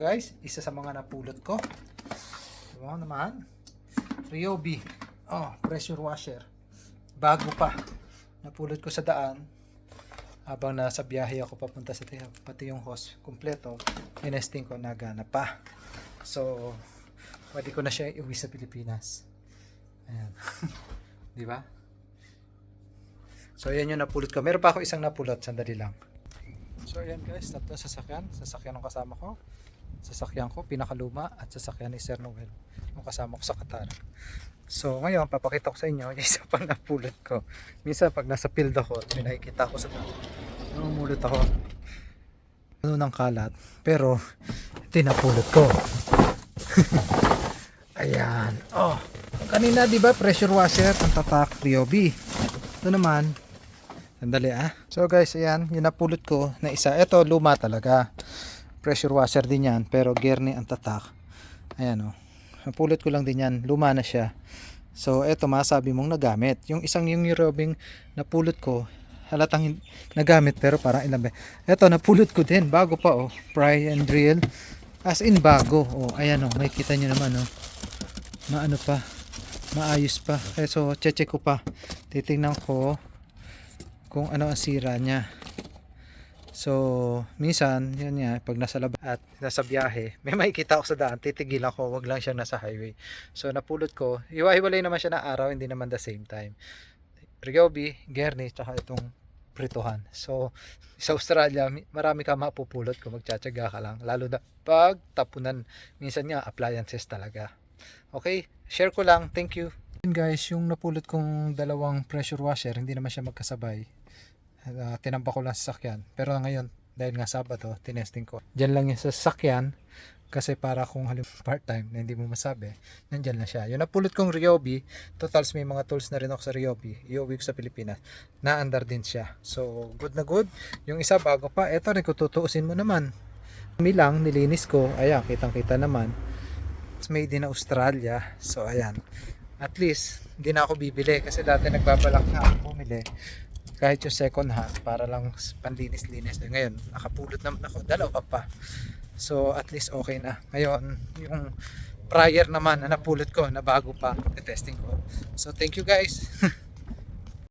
Guys, isa sa mga napulot ko. Diba naman? Ryobi. Oh, pressure washer. Bago pa. Napulot ko sa daan. Habang nasa biyahe ako papunta sa tiyak. Pati yung hose, kumpleto. Inesting ko nagana pa. So, pwede ko na siya iuwi sa Pilipinas. Ayan. Di ba? So, yan yung napulot ko. Meron pa ako isang napulot. Sandali lang. So, ayan guys. Tatlo sasakyan. Sasakyan ng kasama ko. Sasakyan ko, pinakaluma. At sasakyan ni Sir Noel. Yung kasama ko sa Qatar. So, ngayon, papakita ko sa inyo yung isa pang napulot ko. Minsan, pag nasa field ako, may nakikita ko sa namumulot ako. Ano ng kalat. Pero, ito yung napulot ko. Ayan. Oh, kanina, di ba, pressure washer, ang tatak, Ryobi. Ito naman, Sandali ah. So guys, ayan, yung napulot ko na isa. Ito, luma talaga. Pressure washer din yan, pero Gerni ang tatak. Ayan oh. Napulot ko lang din yan. Luma na siya. So, eto masabi mong nagamit. Yung isang yung Robing napulot ko, halatang nagamit pero parang ilang be. Eto, napulot ko din. Bago pa oh. Pry and drill. As in bago. Oh, ayan oh. May kita nyo naman oh. Maano pa. Maayos pa. Eh, so, check ko pa. Titingnan ko kung ano ang sira niya. So, minsan, yun nga, pag nasa labas at nasa biyahe, may makikita ako sa daan, titigil ako, wag lang siyang nasa highway. So, napulot ko, iwa-hiwalay naman siya na araw, hindi naman the same time. Ryobi, Gerni, tsaka itong prituhan. So, sa Australia, mi- marami ka mapupulot kung magtsatsaga ka lang. Lalo na pag tapunan, minsan nga, appliances talaga. Okay, share ko lang. Thank you. Yun guys, yung napulot kong dalawang pressure washer, hindi naman siya magkasabay. Uh, tinamba ko lang sa sasakyan. Pero ngayon, dahil nga Sabado, tinesting ko. Diyan lang yung sa sasakyan. Kasi para kung halim part-time na hindi mo masabi, nandyan na siya. Yung napulot kong Ryobi, totals may mga tools na rin ako sa Ryobi. Iuwi ko sa Pilipinas. Naandar din siya. So, good na good. Yung isa bago pa, eto rin kung tutuusin mo naman. Kami lang, nilinis ko. Ayan, kitang-kita naman. It's made in Australia. So, ayan. At least, hindi na ako bibili. Kasi dati nagbabalak na ako bumili kahit yung second hand para lang panlinis-linis eh, ngayon nakapulot naman ako. Dalawa pa. So at least okay na. Ngayon yung prior naman na napulot ko na bago pa testing ko. So thank you guys